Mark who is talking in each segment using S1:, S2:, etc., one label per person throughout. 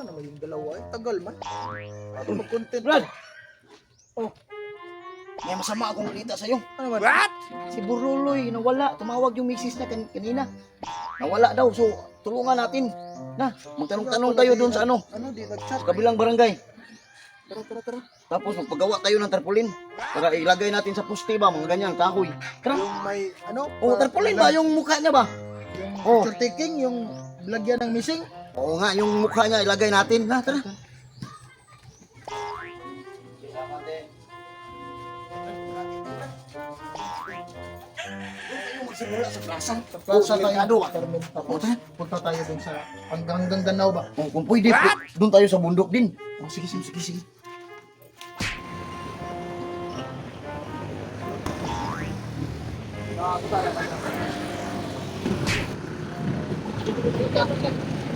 S1: Asa naman yung dalawa eh? Tagal man. Ako mag-content.
S2: Brad! Oh. May masama akong balita sa'yo.
S1: Ano man?
S3: What?
S2: Si Buruloy, nawala. Tumawag yung misis na kan- kanina. Nawala daw. So, tulungan natin. Na, magtanong-tanong tayo doon sa ano,
S1: Ano, di nag-chat.
S2: kabilang barangay.
S1: Tara, tara, tara.
S2: Tapos magpagawa tayo ng tarpaulin. Para ilagay natin sa poste ba, mga ganyan, kahoy. Tara.
S1: Yung may, ano?
S2: Oh,
S1: pa-
S2: tarpaulin ba? Yung mukha niya ba?
S1: Yung
S2: Oh.
S1: picture taking, yung lagyan ng missing.
S2: Oo nga, yung mukha niya ilagay natin. Na, tara. Sa plaza.
S1: Sa plaza tayo. Termin. Tapos, punta tayo dun sa hanggang Ganaw ba?
S2: Oh, kung pwede, pu- doon tayo sa bundok din. Oh, sige, sige, sige, sige.
S3: Sir,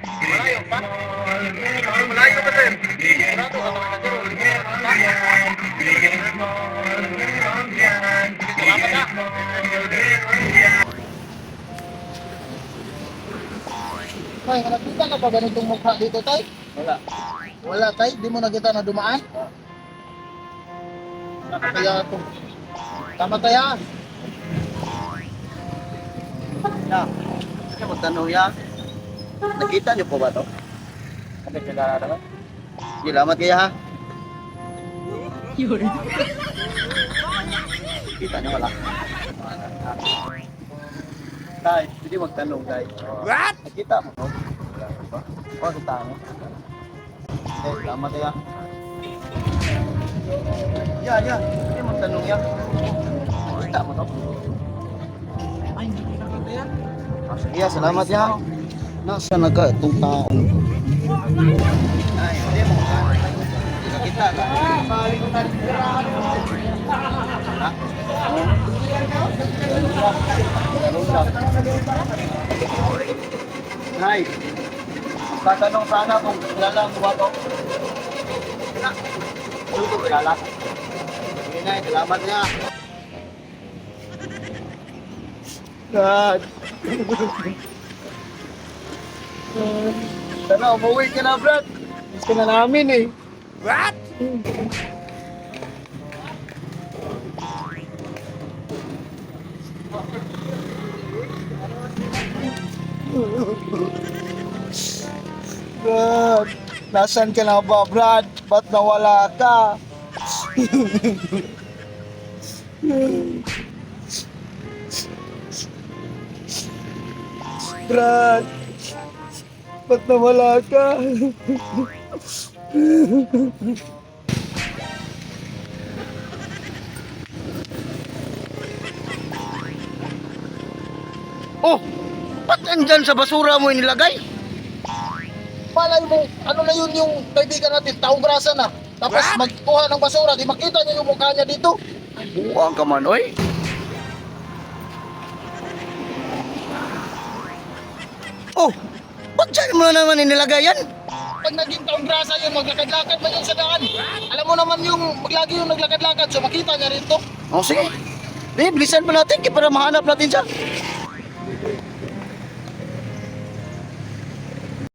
S3: Malayo pa? Malayo pa sir? Ka? Salamat.
S1: Tay, nakita ka pa ganitong mukha dito, tay?
S2: Wala.
S1: Wala, tay. Di mo nakita na dumaan? Kaya ito. Tama tayo.
S2: Ya. Kaya magtanong ya. Nakita niyo po ba to? Ano? Salamat kaya ha. Kita niyo wala. Tay, hindi magtanong tay.
S3: What?
S2: Nakita mo to? O, kita mo. Eh, salamat kaya. Ya, ya. Hindi magtanong ya. Kita mo to?
S1: Ay, hindi ko nakita yan.
S2: Ah, Sige, salamat ya. Nasa naga itong taong. Ay, hindi mo ka. Hindi ka kita ka. Nay, tatanong sana kung kilala mo ba to? Na, Ano ko kilala? Sige na, salamat niya. God. Sana umuwi ka na, Brad. Gusto na namin eh.
S3: What?
S2: Brad, nasan ka na ba, Brad? Ba't nawala ka? Brad, ba't nawala ka? oh, ba't andyan sa basura mo inilagay?
S1: Malay mo, ano na yun yung kaibigan natin, taong grasa na. Tapos
S3: What?
S1: magkuha ng basura, di makita niya yung mukha niya dito.
S2: Buwang ka man, oy. Oh, dyan mo na naman inilagay yan?
S1: Pag naging taong grasa yun, maglakad-lakad man yun sa daan. Alam mo naman yung maglagi yung naglakad-lakad, so makita niya rin to.
S2: Oh, sige. Di, bilisan pa natin kaya para mahanap natin siya.